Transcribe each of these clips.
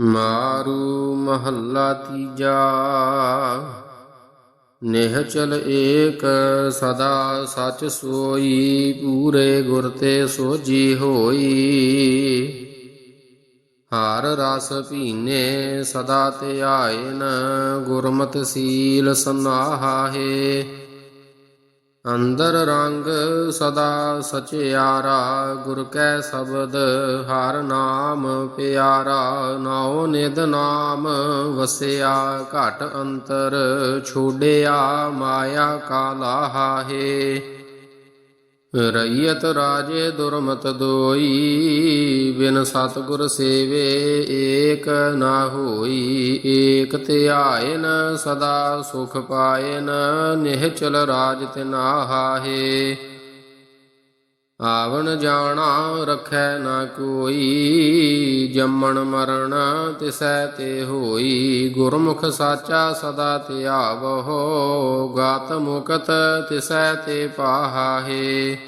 ਮਾਰੂ ਮਹੱਲਾ ਤੀਜਾ। ਨਿਹਚਲ ਏਕ ਸਦਾ ਸਚ ਸੋਈ, ਪੂਰੇ ਗੁਰ ਤੇ ਸੋਜੀ ਹੋਈ। ਹਰ ਰਸ ਪੀਨੇ ਸਦਾ ਧਿਆਇਨ ਗੁਰਮਤਿ ਸੀਲ ਸਨਾਹਾਹੇ ਅੰਦਰ ਰੰਗ ਸਦਾ ਸਚਿਆਰਾ, ਗੁਰ ਕੈ ਸ਼ਬਦ ਹਰ ਨਾਮ ਪਿਆਰਾ, ਨਾਉ ਨਿਦ ਨਾਮ ਵਸਿਆ, ਘਟ ਅੰਤਰ ਛੋੜਿਆ ਮਾਇਆ ਕਾ ਲਾਹਾਹੇ ਰਈਅਤ ਰਾਜੇ ਦੁਰਮਤ ਦੋਈ, ਬਿਨ ਸਤਗੁਰ ਸੇਵੇ ਏਕ ਨਾ ਹੋਈ, ਏਕ ਧਿਆਇਨ ਸਦਾ ਸੁਖ ਪਾਇਨ, ਨਿਹਚਲ ਰਾਜ ਤੇ ਤਿਨਾਹਾਹੇ ਆਵਣ ਜਾਣਾ ਰਖੈ ਨਾ ਕੋਈ, ਜੰਮਣ ਮਰਨ ਤਿਸੈ ਤੇ ਹੋਈ। ਗੁਰਮੁਖ ਸਾਚਾ ਸਦਾ ਧਿਆਵਹੋ ਗਾਤ ਮੁਕਤ ਤਿਸੈ ਤੇ ਪਾਹਾਹੇ।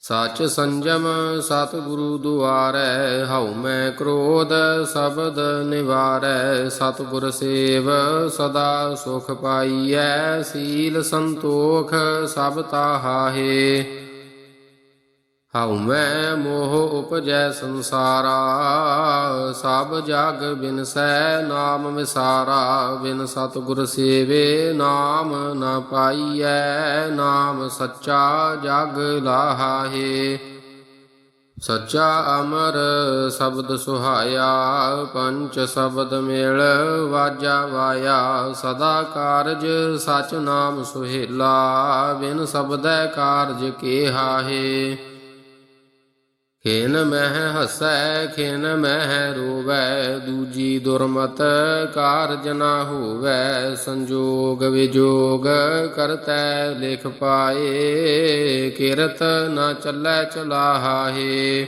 ਸਚ ਸੰਜਮ ਸਤ ਗੁਰੂ ਦੁਆਰੈ, ਹਉ ਮੈਂ ਕ੍ਰੋਧ ਸ਼ਬਦ ਨਿਵਾਰੈ। ਸਤ ਗੁਰ ਸੇਵ ਸਦਾ ਸੁਖ ਪਾਈਐ, ਸੀਲ ਸੰਤੋਖ ਸਭ ਤਾਹਾਹੇ। ਹਉ ਮੈਂ ਮੋਹ ਉਪਜੈ ਸੰਸਾਰਾ, ਸਭ ਜਗ ਬਿਨਸੈ ਨਾਮ ਵਿਸਾਰਾ, ਬਿਨ ਸਤਿਗੁਰ ਸੇਵੇ ਨਾਮ ਨਾ ਪਾਈਐ, ਨਾਮ ਸੱਚਾ ਜਗ ਲਾਹਾਹੇ। ਸੱਚਾ ਅਮਰ ਸ਼ਬਦ ਸੁਹਾਇਆ, ਪੰਚ ਸ਼ਬਦ ਮੇਲ ਵਾਜਾ ਵਾਇਆ, ਸਦਾ ਕਾਰਜ ਸਚ ਨਾਮ ਸੁਹੇਲਾ, ਬਿਨ ਸ਼ਬਦੈ ਕਾਰਜ ਕੀਹਾਹੇ ਖੇਨ ਮਹਿ ਹਸੈ, ਖੇਨ ਮਹਿ ਰੋਵੈ, ਦੂਜੀ ਦੁਰਮਤ ਕਾਰਜ ਨਾ ਹੋਵੈ, ਸੰਜੋਗ ਵਿਜੋਗ ਕਰਤੈ, ਲਿਖ ਪਾਏ, ਕਿਰਤ ਨਾ ਚੱਲੈ ਚਲਾਹਾਹੇ।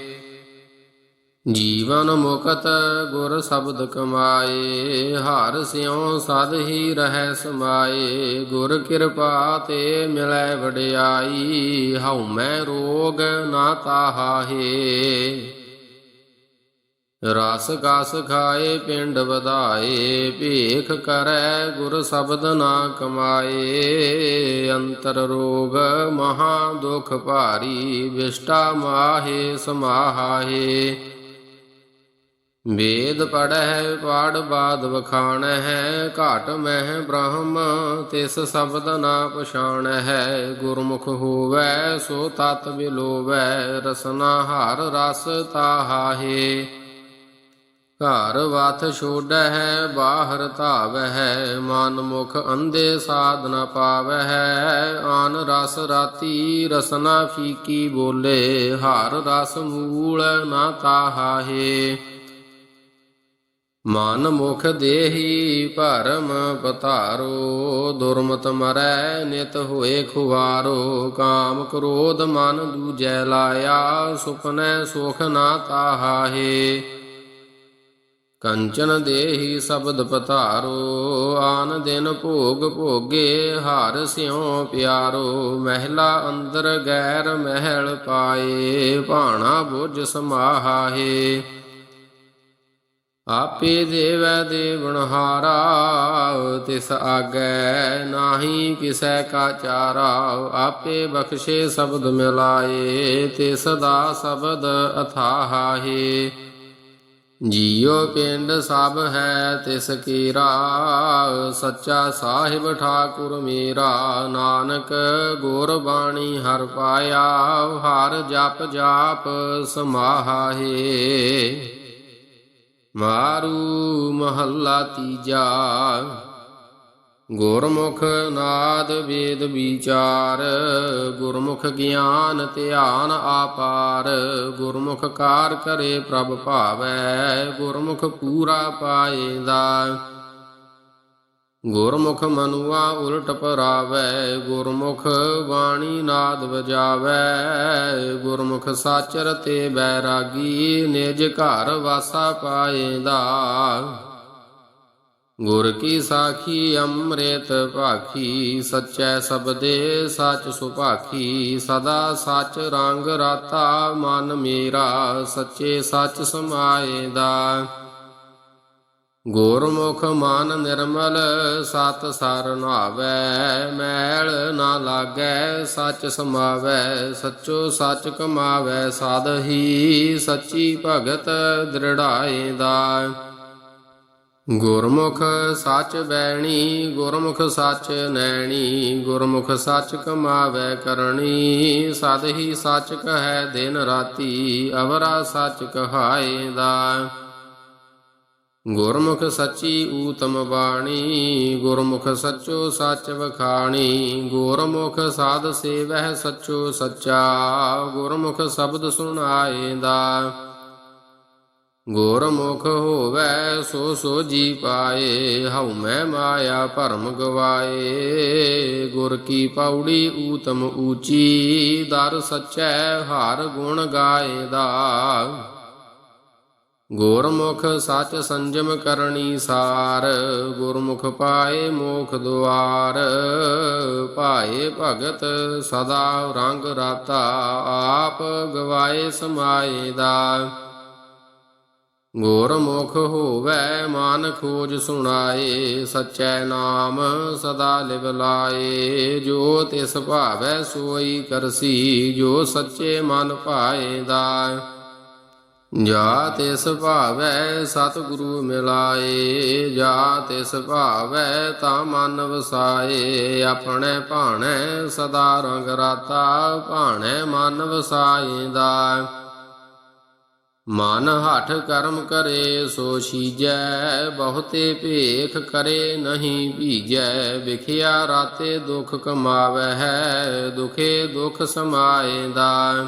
ਜੀਵਨ ਮੁਕਤ ਗੁਰ ਸ਼ਬਦ ਕਮਾਏ, ਹਰ ਸਿਉ ਸਦ ਹੀ ਰਹਿ ਸਮਾਏ। ਗੁਰ ਕਿਰਪਾ ਤੇ ਮਿਲੈ ਵਡਿਆਈ, ਹਉ ਮੈਂ ਰੋਗ ਨਾ ਤਾਹਾਹੇ। ਰਸ ਕਸ ਖਾਏ, ਪਿੰਡ ਵਧਾਏ, ਭੇਖ ਕਰੈ, ਗੁਰ ਸ਼ਬਦ ਨਾ ਕਮਾਏ। ਅੰਤਰ ਰੋਗ ਮਹਾ ਦੁਖ ਭਾਰੀ, ਵਿਸ਼ਟਾ ਮਾਹੇ ਸਮਾਹਾਏ ਵੇਦ ਪੜਹਿ ਪਾੜ ਬਾਦ ਵਖਾਣਹਿ, ਘਾਟ ਮਹਿ ਬ੍ਰਹਮ, ਤਿਸ ਸ਼ਬਦ ਨਾ ਪਛਾਣਹਿ, ਗੁਰਮੁਖ ਹੋਵੈ, ਸੋ ਤਤ ਬਿਲੋਵੈ, ਰਸਨਾ ਹਰ ਰਸ ਤਾਹਾਹੇ। ਘਰ ਵਥ ਹੈ ਬਾਹਰ ਧਾਵਹਿ, ਮਨ ਮੁਖ ਅੰਧੇ ਸਾਧ ਨ ਹੈ ਆਨ ਰਸ ਰਾਤੀ ਰਸਨਾ ਫੀਕੀ ਬੋਲੇ, ਹਰ ਰਸ ਮੂਲ ਨਾ ਤਾਹਾਹੇ। ਮਨ ਮੁਖ ਦੇਹੀ ਭਰਮ ਪਤਾਰੋ ਦੁਰਮਤ ਮਰੈ ਨਿਤ ਹੋਏ ਖੁਵਾਰੋ, ਕਾਮ ਕ੍ਰੋਧ ਮਨ ਦੂਜੈ ਲਾਇਆ ਸੁਪਨੈ ਸੁਖ ਨਾ ਤਾਹਾਹੇ। ਕੰਚਨ ਦੇਹੀ ਸ਼ਬਦ ਪਤਾਰੋ ਆਨ ਦਿਨ ਭੋਗ ਭੋਗੇ ਹਰ ਸਿਉ ਪਿਆਰੋ, ਮਹਿਲਾ ਅੰਦਰ ਗੈਰ ਮਹਿਲ ਪਾਏ, ਭਾਣਾ ਬੁਝ ਸਮਾਹਾਹੇ। ਆਪੇ ਦੇਵੈ ਦੇਵਨਹਾਰਾ ਤਿਸ ਆਗੈ ਨਾਹੀ ਕਿਸੈ ਕਾ ਚਾਰਾ। ਆਪੇ ਬਖਸ਼ੇ ਸ਼ਬਦ ਮਿਲਾਏ, ਤੇ ਸਦਾ ਸ਼ਬਦ ਅਥਾਹਾਹੇ। ਜੀਉ ਪਿੰਡ ਸਭ ਹੈ ਤਿਸ ਕੀਰਾ, ਸੱਚਾ ਸਾਹਿਬ ਠਾਕੁਰ ਮੇਰਾ। ਨਾਨਕ ਗੁਰ ਬਾਣੀ ਹਰ ਪਾਇਆ, ਹਰ ਜਪ ਜਾਪ ਸਮਾਹਾਹੇ। ਮਾਰੂ ਮਹੱਲਾ ਤੀਜਾ। ਗੁਰਮੁਖ ਨਾਦ ਵੇਦ ਵਿਚਾਰ, ਗੁਰਮੁਖ ਗਿਆਨ ਧਿਆਨ ਆਪਾਰ, ਗੁਰਮੁਖ ਕਾਰ ਕਰੇ ਪ੍ਰਭ ਭਾਵੈ, ਗੁਰਮੁਖ ਪੂਰਾ ਪਾਏਦਾ। ਗੁਰਮੁਖ ਮਨੁਆ ਉਲਟ ਪਰਾਵੈ, ਗੁਰਮੁਖ ਬਾਣੀ ਨਾਦ ਵਜਾਵੈ। ਗੁਰਮੁਖ ਸਾਚਰ ਤੇ ਬੈਰਾਗੀ, ਨਿਜ ਘਰ ਵਾਸਾ ਪਾਏਦਾ। ਗੁਰ ਕੀ ਸਾਖੀ ਅੰਮ੍ਰਿਤ ਭਾਖੀ, ਸੱਚੈ ਸਬਦੇ ਸੱਚ ਸੁਭਾਖੀ। ਸਦਾ ਸੱਚ ਰੰਗ ਰਾਤਾ ਮਨ ਮੇਰਾ, ਸੱਚੇ ਸਚ ਸਮਾਏਦਾ। ਗੁਰਮੁਖ ਮਨ ਨਿਰਮਲ, ਸਤ ਸਰ ਮੈਲ ਨਾ ਲਾਗੈ, ਸੱਚ ਸਮਾਵੈ, ਸੱਚੋ ਸੱਚ ਕਮਾਵੈ, ਸਾਧ ਹੀ ਸੱਚੀ ਭਗਤ ਦ੍ਰਿੜਾਏ ਦਾ। ਗੁਰਮੁਖ ਸੱਚ ਬੈਣੀ, ਗੁਰਮੁਖ ਸੱਚ ਨੈਣੀ, ਗੁਰਮੁਖ ਸੱਚ ਕਮਾਵੈ ਕਰਨੀ ਸਦ ਹੀ ਸੱਚ ਕਹੈ ਦਿਨ ਰਾਤੀ, ਅਵਰਾ ਸੱਚ ਕਹਾਏ ਦਾ। ਗੁਰਮੁਖ ਸੱਚੀ ਊਤਮ ਬਾਣੀ, ਗੁਰਮੁਖ ਸੱਚੋ ਸੱਚ ਵਖਾਣੀ, ਗੁਰਮੁਖ ਸਾਧ ਸੇਵਹਿ ਸੱਚੋ ਸੱਚਾ, ਗੁਰਮੁਖ ਸ਼ਬਦ ਸੁਣਾਏ ਦਾ ਗੁਰਮੁਖ ਹੋਵੈ ਸੋ ਸੋ ਜੀ ਪਾਏ, ਹਉ ਮੈਂ ਮਾਇਆ ਭਰਮ ਗਵਾਏ। ਗੁਰ ਕੀ ਪੌੜੀ ਊਤਮ ਊਚੀ, ਦਰ ਸਚੈ ਹਰ ਗੁਣ ਗਾਏਦਾ। ਗੁਰਮੁਖ ਸਚ ਸੰਜਮ ਕਰਨੀ ਸਾਰ, ਗੁਰਮੁਖ ਪਾਏ ਮੋਖ ਦੁਆਰ। ਭਾਏ ਭਗਤ ਸਦਾ ਰੰਗ ਰਾਤਾ, ਆਪ ਗਵਾਏ ਸਮਾਏ ਦਾ। ਗੁਰਮੁਖ ਹੋਵੈ ਮਨ ਖੋਜ ਸੁਣਾਏ, ਸਚੈ ਨਾਮ ਸਦਾ ਲਿਵ ਲਾਏ। ਜੋ ਤਿਸ ਭਾਵੈ ਸੋਈ ਕਰਸੀ, ਜੋ ਸੱਚੇ ਮਨ ਪਾਏਦਾ ਜਾ ਤਿਸ ਭਾਵੈ ਸਤਿਗੁਰੂ ਮਿਲਾਏ ਜਾ ਤਿਸ ਭਾਵੈ ਤਾਂ ਮਨ ਵਸਾਏ। ਆਪਣੇ ਭਾਣੈ ਸਦਾ ਰੰਗ ਰਾਤਾ, ਭਾਣੈ ਮਨ ਵਸਾਏ ਦਾ ਮਨ ਹਠ ਕਰਮ ਕਰੇ, ਸੋ ਸੀਜੈ, ਬਹੁਤੇ ਭੇਖ ਕਰੇ ਨਹੀਂ ਭੀਜੈ। ਵਿਖਿਆ ਰਾਤੇ ਦੁਖ ਕਮਾਵੈ ਹੈ, ਦੁਖੇ ਦੁਖ ਸਮਾਏ ਦਾ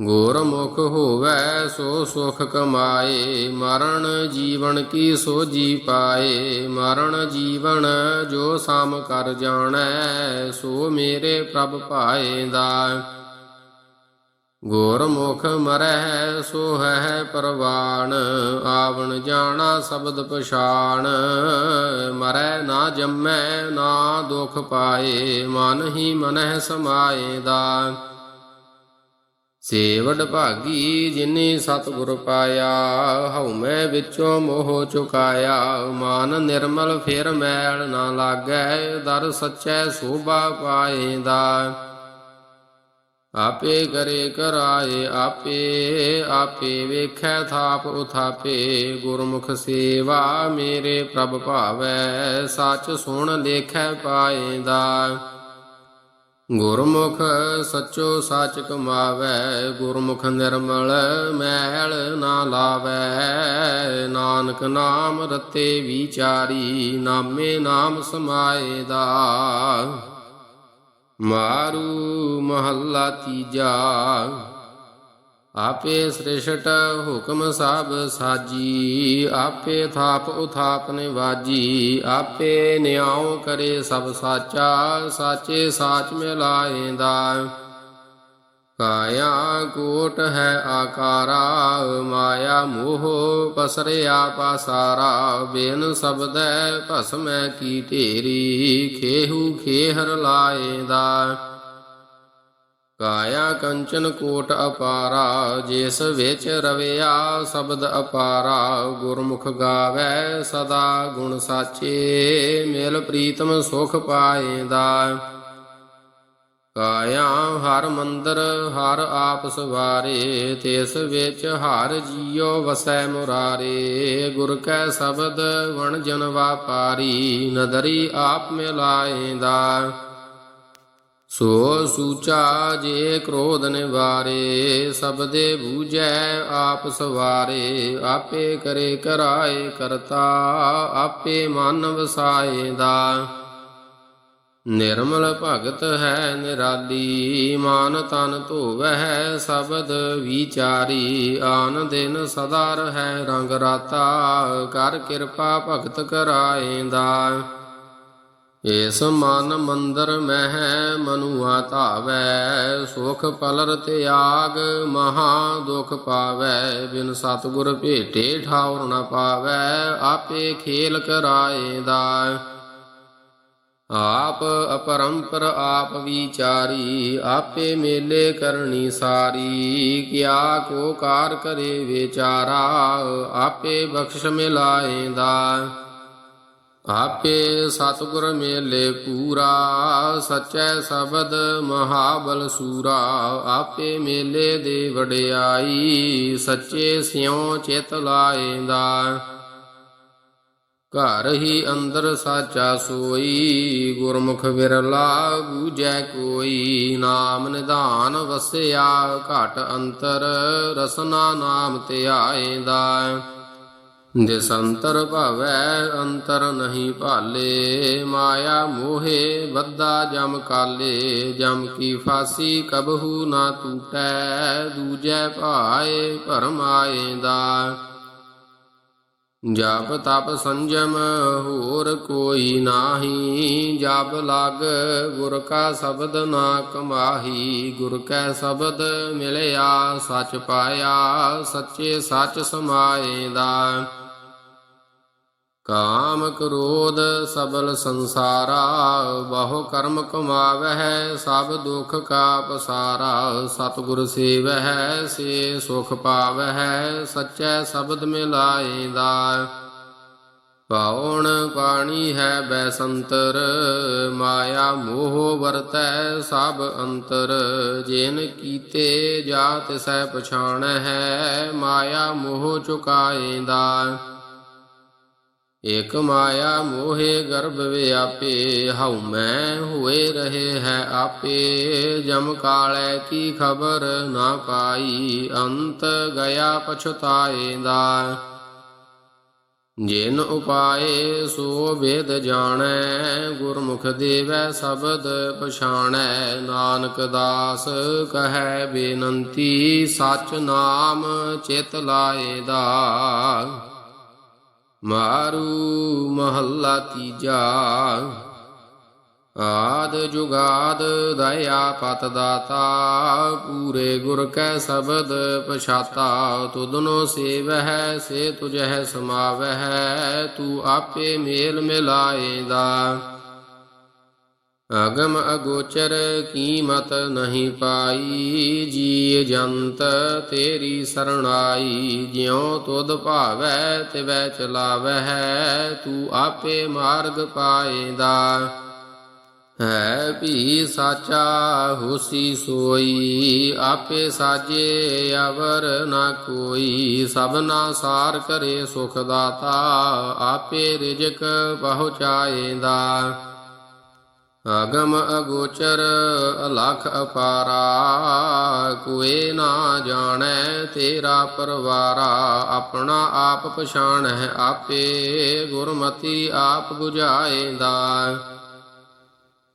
ਗੁਰਮੁਖ ਹੋਵੇ ਸੋ ਸੁਖ ਕਮਾਏ, ਮਰਨ ਜੀਵਨ ਕੀ ਸੋਜੀ ਪਾਏ, ਮਰਨ ਜੀਵਨ ਜੋ ਸਮ ਕਰ ਜਾਣੈ, ਸੋ ਮੇਰੇ ਪ੍ਰਭ ਪਾਏਦਾ ਗੁਰਮੁਖ ਮਰਹਿ ਸੋ ਹੈ ਪਰਵਾਨ, ਆਵਣ ਜਾਣਾ ਸ਼ਬਦ ਪਛਾਣ। ਮਰੈ ਨਾ ਜੰਮੈ, ਨਾ ਦੁਖ ਪਾਏ, ਮਨ ਹੀ ਮਨਹਿ ਸਮਾਏ ਦਾ। ਸੇਵਡ ਭਾਗੀ ਜਿਨੇ ਸਤਿਗੁਰ ਪਾਇਆ, ਹਉ ਮੈਂ ਵਿੱਚੋਂ ਮੋਹ ਚੁਕਾਇਆ। ਮਨ ਨਿਰਮਲ ਫਿਰ ਮੈਲ ਨਾ ਲਾਗੈ, ਦਰ ਸੱਚੈ ਸੋਭਾ ਪਾਏਦਾ। ਆਪੇ ਕਰੇ ਕਰਾਏ ਆਪੇ ਆਪੇ ਵੇਖੈ ਥਾਪ ਉਥਾਪੇ। ਗੁਰਮੁਖ ਸੇਵਾ ਮੇਰੇ ਪ੍ਰਭ ਭਾਵੈ, ਸੱਚ ਸੁਣ ਲੇਖੈ ਪਾਏਦਾ। ਗੁਰਮੁਖ ਸੱਚੋ ਸੱਚ ਕਮਾਵੈ ਗੁਰਮੁਖ ਨਿਰਮਲ ਮੈਲ ਨਾ ਲਾਵੈ। ਨਾਨਕ ਨਾਮ ਰਤੇ ਵਿਚਾਰੀ, ਨਾਮੇ ਨਾਮ ਸਮਾਏ ਸਮਾਏਦਾ ਮਾਰੂ ਮਹੱਲਾ ਤੀਜਾ। ਆਪੇ ਸ੍ਰਿਸ਼ਟ ਹੁਕਮ ਸਭ ਸਾਜੀ, ਆਪੇ ਥਾਪ ਉਥਾਪ ਨਿਵਾਜੀ, ਆਪੇ ਨਿਆਉ ਕਰੇ ਸਭ ਸਾਚਾ, ਸਾਚੇ ਸਾਚ ਮਿਲਾਏਂਦਾ। ਕਾਇਆ ਕੋਟ ਹੈ ਆਕਾਰਾ, ਮਾਇਆ ਮੋਹ ਪਸਰਿਆ ਪਾਸਾਰਾ, ਬੇਨ ਸਬਦੈ ਭਸਮੈ ਕੀ ਢੇਰੀ, ਖੇਹੂ ਖੇਹਰ ਲਾਏਂਦਾ। ਕਾਇਆ ਕੰਚਨ ਕੋਟ ਅਪਾਰਾ, ਜਿਸ ਵਿੱਚ ਰਵਿਆ ਸ਼ਬਦ ਅਪਾਰਾ, ਗੁਰਮੁਖ ਗਾਵੇ ਸਦਾ ਗੁਣ ਸਾਚੇ, ਮਿਲ ਪ੍ਰੀਤਮ ਸੁਖ ਪਾਏਦਾ। ਕਾਇਆ ਹਰ ਮੰਦਰ, ਹਰ ਆਪ ਸਵਾਰੇ ਤਿਸ ਵਿੱਚ ਹਰ ਜੀਉ ਵਸੈ ਮੁਰਾਰੇ, ਗੁਰ ਕੈ ਸ਼ਬਦ ਵਣ ਜਨ ਵਾਪਾਰੀ, ਨਦਰੀ ਆਪ ਮਿਲਾਏਦਾ। ਸੋ ਸੂਚਾ ਜੇ ਕ੍ਰੋਧ ਨਿਵਾਰੇ ਸਬਦੇ ਬੂਝੈ ਆਪ ਸਵਾਰੇ। ਆਪੇ ਕਰੇ ਕਰਾਏ ਕਰਤਾ, ਆਪੇ ਮਨ ਵਸਾਏ ਦਾ। ਨਿਰਮਲ ਭਗਤ ਹੈ ਨਿਰਾਲੀ, ਮਾਨ ਤਨ ਧੋਵਹਿ ਸ਼ਬਦ ਵਿਚਾਰੀ। ਆਨ ਦਿਨ ਸਦਾ ਰਹੈ ਰੰਗ ਰਾਤਾ, ਕਰ ਕਿਰਪਾ ਭਗਤ ਕਰਾਏ ਦਾ। ਇਸ ਮਨ ਮੰਦਰ ਮਹਿ ਮਨੁਆ ਧਾਵੈ, ਸੁਖ ਪਲਰ ਤਿਆਗ ਮਹਾ ਦੁਖ ਪਾਵੈ, ਬਿਨ ਸਤਗੁਰ ਭੇਟੇ ਠਾਉਰ ਨ ਪਾਵੈ, ਆਪੇ ਖੇਲ ਕਰਾਏ ਦਾ ਆਪ ਅਪਰੰਪਰ ਆਪ ਵਿਚਾਰੀ, ਆਪੇ ਮੇਲੇ ਕਰਨੀ ਸਾਰੀ, ਕਿਆ ਕੋ ਕਾਰ ਕਰੇ ਵਿਚਾਰਾ, ਆਪੇ ਬਖਸ਼ ਮਿਲਾਏ ਦਾ ਆਪੇ ਸਤਿਗੁਰ ਮੇਲੇ ਪੂਰਾ, ਸਚੈ ਸ਼ਬਦ ਮਹਾਬਲ ਸੂਰਾ। ਆਪੇ ਮੇਲੇ ਦੇ ਵਡਿਆਈ, ਸੱਚੇ ਸਿਉ ਚਿਤ ਲਾਏਂਦਾ। ਘਰ ਹੀ ਅੰਦਰ ਸਾਚਾ ਸੋਈ, ਗੁਰਮੁਖ ਵਿਰਲਾ ਬੂਝੈ ਕੋਈ। ਨਾਮ ਨਿਧਾਨ ਵਸਿਆ, ਘਟ ਅੰਤਰ ਰਸਨਾ ਨਾਮ ਧਿਆਏਂਦਾ ਜਿਸ ਭਵੈ ਅੰਤਰ ਨਹੀਂ ਭਾਲੇ, ਮਾਇਆ ਮੋਹੇ ਬੱਧਾ ਜਮ ਕਾਲੇ, ਜਮ ਕੀ ਫਾਸੀ ਕਬਹੂ ਨਾ ਟੂਟੈ, ਦੂਜੈ ਭਾਏ ਭਰਮ ਆਏ ਦਾ ਜਪ ਤਪ ਸੰਜਮ ਹੋਰ ਕੋਈ ਨਾਹੀ, ਜਪ ਲਗ ਗੁਰ ਕਾ ਸ਼ਬਦ ਨਾ ਕਮਾਹੀ, ਗੁਰ ਕੈ ਸ਼ਬਦ ਮਿਲਿਆ, ਸਚ ਪਾਇਆ, ਸੱਚੇ ਸੱਚ ਸਮਾਏ ਦਾ ਕਾਮ ਕ੍ਰੋਧ ਸਬਲ ਸੰਸਾਰਾ, ਬਹੁ ਕਰਮ ਕਮਾਵਹਿ, ਸਭ ਦੁਖ ਕਾ ਪਸਾਰਾ। ਸਤਿਗੁਰ ਸੇਵਹਿ, ਸੇ ਸੁਖ ਪਾਵਹਿ, ਸਚੈ ਸ਼ਬਦ ਮਿਲਾਏਂਦਾ ਪਾਉਣ ਪਾਣੀ ਹੈ ਬੈਸੰਤਰ, ਮਾਇਆ ਮੋਹ ਵਰਤੈ ਸਭ ਅੰਤਰ। ਜੇਨ ਕੀਤੇ ਜਾਤ ਸਹਿ ਪਛਾਣ ਹੈ ਮਾਇਆ ਮੋਹ ਚੁਕਾਏਂਦਾ ਏਕ ਮਾਇਆ ਮੋਹੇ ਗਰਭ ਵਿਆਪੇ, ਹਉ ਮੈਂ ਹੋਏ ਰਹੇ ਹੈ ਆਪੇ। ਜਮ ਕਾਲੈ ਕੀ ਖਬਰ ਨਾ ਪਾਈ, ਅੰਤ ਗਿਆ ਪਛਤਾਏ ਦਾ। ਜਿਨ ਉਪਾਏ ਸੋ ਵੇਦ ਜਾਣੈ, ਗੁਰਮੁਖ ਦੇਵੈ ਸ਼ਬਦ ਪਛਾਣੈ। ਨਾਨਕ ਦਾਸ ਕਹੈ ਬੇਨੰਤੀ, ਸਚ ਨਾਮ ਚਿਤ ਲਾਏਦਾ ਮਾਰੂ ਮਹੱਲਾ ਤੀਜਾ। ਆਦ ਜੁਗਾਦ ਦਇਆ ਪਤ ਦਾਤਾ, ਪੂਰੇ ਗੁਰ ਕੈ ਸ਼ਬਦ ਪਛਾਤਾ। ਤੁਧਨੋ ਸੇਵਹਿ, ਸੇ ਤੁਝਹਿ ਸਮਾਵਹਿ, ਤੂੰ ਆਪੇ ਮੇਲ ਮਿਲਾਏਂਦਾ। ਅਗਮ ਅਗੋਚਰ ਕੀਮਤ ਨਹੀਂ ਪਾਈ ਜੀ ਜੰਤ ਤੇਰੀ ਸਰਣਾਈ, ਜਿਉ ਤੁਧ ਭਾਵੈ ਤਿਵੈ ਚਲਾਵਹਿ ਤੂੰ ਆਪੇ ਮਾਰਗ ਪਾਏਦਾ। ਹੈ ਵੀ ਸਾਚਾ ਹੋਸੀ ਸੋਈ, ਆਪੇ ਸਾਜੇ ਅਵਰ ਨਾ ਕੋਈ, ਸਭਨਾ ਸਾਰ ਕਰੇ ਸੁਖ ਦਾਤਾ, ਆਪੇ ਰਿਜਕ ਪਹੁੰਚਾਏਦਾ। ਅਗਮ ਅਗੋਚਰ ਅਲਖ ਅਪਾਰਾ, ਕੋਏ ਨਾ ਜਾਣੈ ਤੇਰਾ ਪਰਵਾਰਾ, ਆਪਣਾ ਆਪ ਪਛਾਣ ਹੈ ਆਪੇ, ਗੁਰਮਤੀ ਆਪ 부ਝਾਏਂਦਾ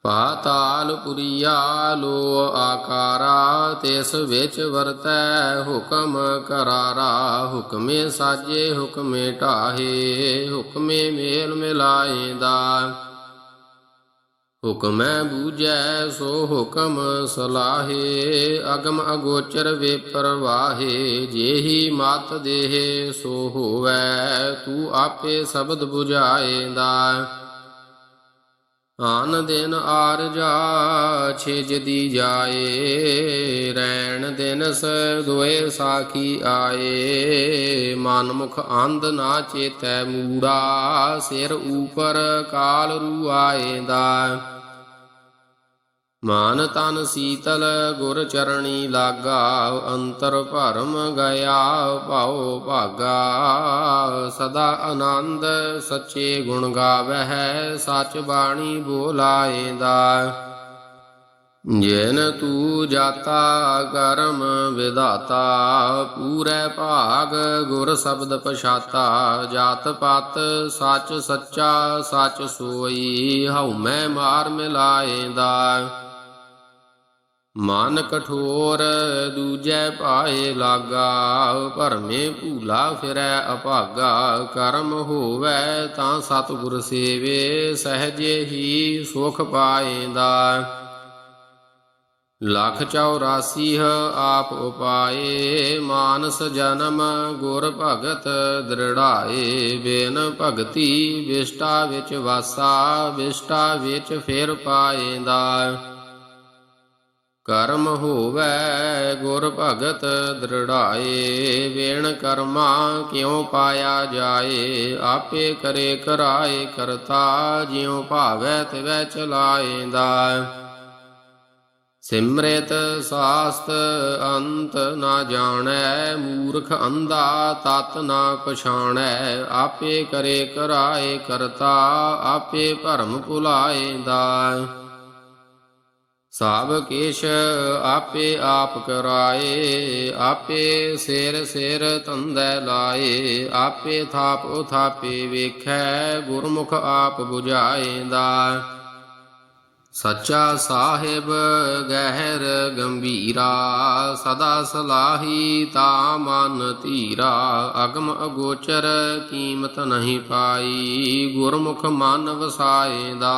ਪਾਤਾਲ ਪੁਰੀਆ ਲੋ ਆਕਾਰਾ, ਤਿਸ ਵਿੱਚ ਵਰਤੈ ਹੁਕਮ ਕਰਾਰਾ, ਹੁਕਮੇ ਸਾਜੇ ਹੁਕਮੇ ਢਾਹੇ, ਹੁਕਮੇ ਮੇਲ ਮਿਲਾਏਂਦਾ। ਹੁਕਮੈ ਬੂਝੈ ਸੋ ਹੁਕਮ ਸਲਾਹੇ, ਅਗਮ ਅਗੋਚਰ ਵੇ ਪਰਵਾਹੇ ਜੇਹੀ ਮਤ ਦੇਹ ਸੋ ਹੋਵੈ, ਤੂੰ ਆਪੇ ਸ਼ਬਦ 부ਝਾਏਂਦਾ ਆਨ ਦਿਨ ਆਰਜਾ ਛਿਜਦੀ ਜਾਏ, ਰੈਣ ਦਿਨਸ ਦੋਏ ਸਾਖੀ ਆਏ। ਮਨਮੁਖ ਅੰਧ ਨਾ ਚੇਤੈ ਮੂੜਾ, ਸਿਰ ਊਪਰ ਕਾਲ ਰੂ ਆਏਂਦਾ। ਮਾਨ ਤਨ ਸੀਤਲ ਗੁਰ ਚਰਣੀ ਲਾਗਾ ਅੰਤਰ ਭਰਮ ਗਿਆ ਭਾਉ ਭਾਗਾ। ਸਦਾ ਆਨੰਦ ਸੱਚੇ ਗੁਣ ਗਾਵਹਿ, ਸਚ ਬਾਣੀ ਬੋਲਾਏਂਦਾ। ਜਿਨ ਤੂ ਜਾਤਾ, ਕਰਮ ਵਿਦਾਤਾ ਪੂਰੇ ਭਾਗ ਗੁਰ ਸ਼ਬਦ ਪਛਾਤਾ। ਜਾਤ ਪਤ ਸੱਚ ਸੱਚਾ, ਸੱਚ ਸੋਈ ਹਉ ਮੈਂ ਮਾਰ ਮਿਲਾਏਂਦਾ। ਮਨ ਕਠੋਰ ਦੂਜੈ ਪਾਏ ਲਾਗਾ, ਭਰਮੇ ਭੂਲਾ ਫਿਰੈ ਅਭਾਗਾ, ਕਰਮ ਹੋਵੈ ਤਾਂ ਸਤਿਗੁਰ ਸੇਵੇ, ਸਹਜੇ ਹੀ ਸੁਖ ਪਾਏਂਦਾ। ਲਖ 84 ਆਪ ਉਪਾਏ, ਮਾਨਸ ਜਨਮ ਗੁਰ ਭਗਤ ਦ੍ਰਿੜਾਏ। ਬੇਨ ਭਗਤੀ ਵਿਸ਼ਟਾ ਵਿੱਚ ਵਾਸਾ, ਵਿਸ਼ਟਾ ਵਿੱਚ ਫਿਰ ਪਾਏਂਦਾ। ਕਰਮ ਹੋਵੇ ਗੁਰ ਭਗਤ ਦ੍ਰਿੜਾਏ, ਵੇਣ ਕਰਮਾ ਕਿਉ ਪਾਇਆ ਜਾਏ? ਆਪੇ ਕਰੇ ਕਰਾਏ ਕਰਤਾ, ਜਿਉ ਭਾਵੈ ਤਿਵੈ ਚਲਾਏਂਦਾ। ਸਿਮਰਿਤ ਸਾਸਤ ਅੰਤ ਨਾ ਜਾਣੈ, ਮੂਰਖ ਅੰਧਾ ਤਤ ਨਾ ਪਛਾਣੈ। ਆਪੇ ਕਰੇ ਕਰਾਏ ਕਰਤਾ, ਆਪੇ ਭਰਮ ਭੁਲਾਏਂਦਾ। ਸਭ ਕਿਛ ਆਪੇ ਆਪ ਕਰਾਏ, ਆਪੇ ਸਿਰ ਸਿਰ ਤੰਦੈ ਲਾਏ, ਆਪੇ ਥਾਪ ਉਥਾਪੇ ਵੇਖੈ, ਗੁਰਮੁਖ ਆਪ 부ਝਾਏਂਦਾ ਸੱਚਾ ਸਾਹਿਬ ਗਹਿਰ ਗੰਭੀਰਾ, ਸਦਾ ਸਲਾਹੀ ਤਾ ਮਨ ਧੀਰਾ, ਅਗਮ ਅਗੋਚਰ ਕੀਮਤ ਨਹੀਂ ਪਾਈ, ਗੁਰਮੁਖ ਮਨ ਵਸਾਏਂਦਾ।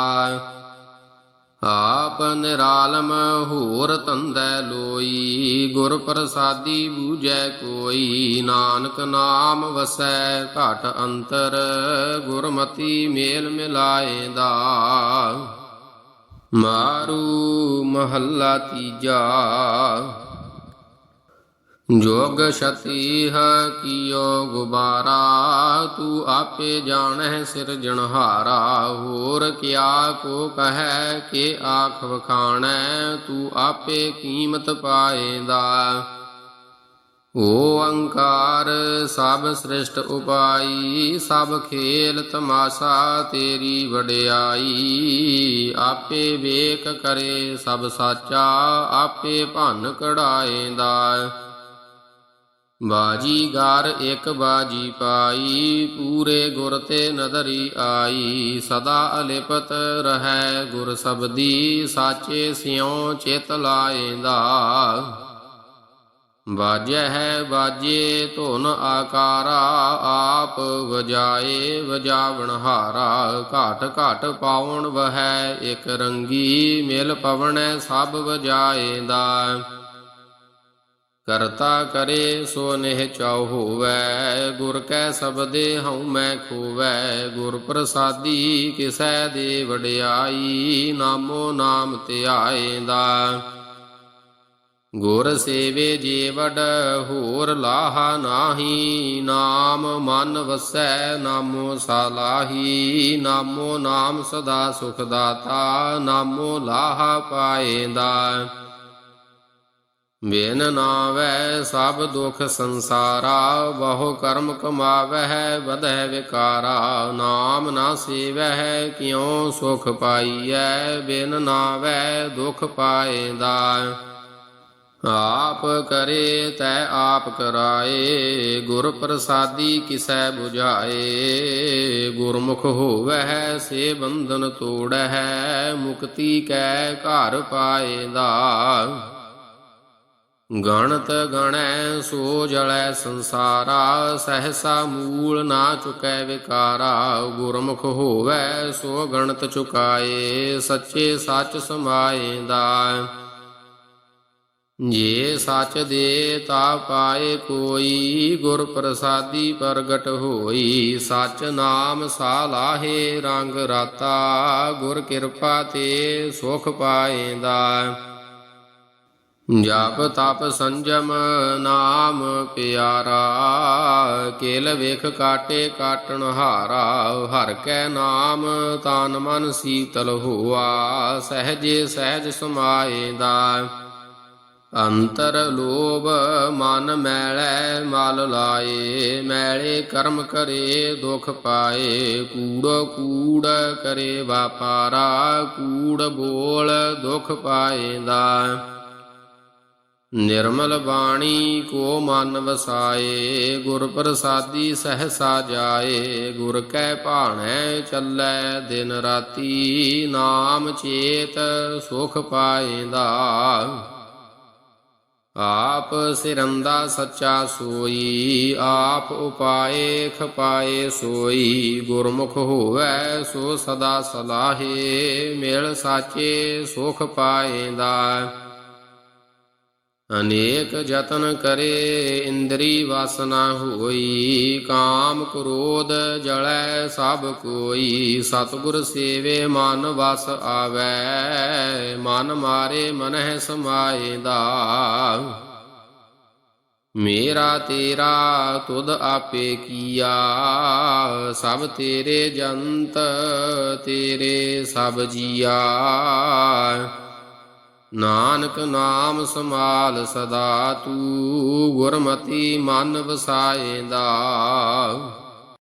ਆਪ ਨਿਰਾਲਮ ਹੋਰ ਤੰਦੈ ਲੋਈ, ਗੁਰ ਪ੍ਰਸਾਦੀ ਬੂਝੈ ਕੋਈ, ਨਾਨਕ ਨਾਮ ਵਸੈ ਘਟ ਅੰਤਰ, ਗੁਰਮਤੀ ਮੇਲ ਮਿਲਾਏ ਦਾ। ਮਾਰੂ ਮਹੱਲਾ ਤੀਜਾ ਜੋਗ ਸ਼ਤੀਹ ਕੀਓ ਗੁਬਾਰਾ, ਤੂੰ ਆਪੇ ਜਾਣਹਿ ਸਿਰਜਣਹਾਰਾ ਹੋਰ ਕਿਆ ਕੋ ਕਹੈ ਕੇ ਆਖ ਵਖਾਣੈ, ਤੂੰ ਆਪੇ ਕੀਮਤ ਪਾਏਂਦਾ। ਓ ਅੰਕਾਰ, ਸਭ ਸ੍ਰਿਸ਼ਟ ਉਪਾਈ, ਸਭ ਖੇਲ ਤਮਾਸ਼ਾ ਤੇਰੀ ਵਡਿਆਈ। ਆਪੇ ਵੇਖ ਕਰੇ ਸਭ ਸਾਚਾ, ਆਪੇ ਭੰਨ ਕਢਾਏਂਦਾ। ਬਾਜੀਗਰ ਇੱਕ ਬਾਜੀ ਪਾਈ, ਪੂਰੇ ਗੁਰ ਤੇ ਨਦਰੀ ਆਈ। ਸਦਾ ਅਲਿਪਤ ਰਹੈ ਗੁਰ ਸਬਦੀ ਸਾਚੇ ਸਿਉ ਚਿਤ ਲਾਏਂਦਾ। ਬਾਜੈ ਹੈ ਬਾਜੇ ਧੁਨ ਆਕਾਰਾ, ਆਪ ਵਜਾਏ ਵਜਾਵਣ ਹਾਰਾ। ਘਾਟ ਘਾਟ ਪਾਉਣ ਵਹੈ ਇਕ ਰੰਗੀ, ਮਿਲ ਪਵਣੈ ਸਭ ਵਜਾਏਂਦਾ। ਕਰਤਾ ਕਰੇ ਸੋ ਨਿਹ ਚਾਉ ਹੋਵੈ, ਗੁਰ ਕੈ ਸਬਦੇ ਹਉ ਮੈਂ ਖੋਵੈ, ਗੁਰ ਪ੍ਰਸਾਦੀ ਕਿਸੈ ਦੇ ਵਡਿਆਈ, ਨਾਮੋ ਨਾਮ ਧਿਆਏਂਦਾ ਗੁਰ ਸੇਵੇ ਜੇ ਵਡ ਹੋਰ ਲਾਹਾ ਨਾਹੀ, ਨਾਮ ਮਨ ਵਸੈ, ਨਾਮੋ ਸਾਲਾਹੀ, ਨਾਮੋ ਨਾਮ ਸਦਾ ਸੁਖ ਦਾਤਾ, ਨਾਮੋ ਲਾਹਾ ਪਾਏਂਦਾ। ਬਿਨ ਨਾਵੈ ਸਭ ਦੁਖ ਸੰਸਾਰਾ, ਬਹੁ ਕਰਮ ਕਮਾਵਹਿ ਵਧੈ ਵਿਕਾਰਾ। ਨਾਮ ਨਾ ਸੇਵਹਿ, ਕਿਉ ਸੁਖ ਪਾਈਐ? ਬਿਨ ਨਾਵੈ ਦੁਖ ਪਾਏਂਦਾ। ਆਪ ਕਰੇ ਤੈ ਆਪ ਕਰਾਏ ਗੁਰ ਪ੍ਰਸਾਦੀ ਕਿਸੈ 부ਝਾਏ ਗੁਰਮੁਖ ਹੋਵਹਿ, ਸੇ ਬੰਧਨ ਤੋੜੈ ਮੁਕਤੀ ਕੈ ਘਰ ਪਾਏਂਦਾ। ਗਣਤ ਗਣੈ ਸੋ ਜਲੈ ਸੰਸਾਰਾ, ਸਹਸਾ ਮੂਲ ਨਾ ਚੁਕੈ ਵਿਕਾਰਾ, ਗੁਰਮੁਖ ਹੋਵੈ ਸੋ ਗਣਤ ਚੁਕਾਏ, ਸੱਚੇ ਸੱਚ ਸਮਾਏਂਦਾ ਜੇ ਸੱਚ ਦੇ ਤਾ ਪਾਏ ਕੋਈ, ਗੁਰ ਪ੍ਰਸਾਦੀ ਪ੍ਰਗਟ ਹੋਈ, ਸੱਚ ਨਾਮ ਸਾਲਾਹੇ ਰੰਗ ਰਾਤਾ, ਗੁਰ ਕਿਰਪਾ ਤੇ ਸੁਖ ਪਾਏਂਦਾ ਜਪ ਤਪ ਸੰਜਮ ਨਾਮ ਪਿਆਰਾ, ਕੇਲ ਵੇਖ ਕਾਟੇ ਕਾਟਣ ਹਾਰਾ, ਹਰ ਕੈ ਨਾਮ ਤਨ ਮਨ ਸੀਤਲ ਹੋਆ, ਸਹਜੇ ਸਹਿਜ ਸਮਾਏਂਦਾ ਅੰਤਰ ਲੋਭ ਮਨ ਮੈਲੈ ਮਲ ਲਾਏ, ਮੈਲੇ ਕਰਮ ਕਰੇ ਦੁਖ ਪਾਏ, ਕੂੜ ਕੂੜ ਕਰੇ ਵਾਪਾਰਾ, ਕੂੜ ਬੋਲ ਦੁਖ ਪਾਏਂਦਾ ਨਿਰਮਲ ਬਾਣੀ ਕੋ ਮਨ ਵਸਾਏ, ਗੁਰ ਪ੍ਰਸਾਦੀ ਸਹਸਾ ਜਾਏ, ਗੁਰ ਕੈ ਭਾਣੈ ਚੱਲੈ ਦਿਨ ਰਾਤੀ, ਨਾਮ ਚੇਤ ਸੁਖ ਪਾਏਂਦਾ। ਆਪ ਸਿਰੰਦਾ ਸੱਚਾ ਸੋਈ, ਆਪ ਉਪਾਏ ਖਪਾਏ ਸੋਈ, ਗੁਰਮੁਖ ਹੋਵੇ ਸੋ ਸਦਾ ਸਲਾਹੇ, ਮਿਲ ਸਾਚੇ ਸੁਖ ਪਾਏਂਦਾ। ਅਨੇਕ ਯਤਨ ਕਰੇ, ਇੰਦਰੀ ਵਾਸਨਾ ਹੋਈ, ਕਾਮ ਕ੍ਰੋਧ ਜਲੈ ਸਭ ਕੋਈ। ਸਤਿਗੁਰ ਸੇਵੇ, ਮਨ ਵਸ ਆਵੈ, ਮਨ ਮਾਰੇ ਮਨਹਿ ਸਮਾਏ ਦਾ। ਮੇਰਾ ਤੇਰਾ ਤੁਧ ਆਪੇ ਕੀਆ, ਸਭ ਤੇਰੇ ਜੰਤ ਤੇਰੇ ਸਭ ਜੀਆ। ਨਾਨਕ ਨਾਮ ਸਮਾਲ ਸਦਾ ਤੂੰ ਗੁਰਮਤੀ ਮਨ ਵਸਾਏਦਾ।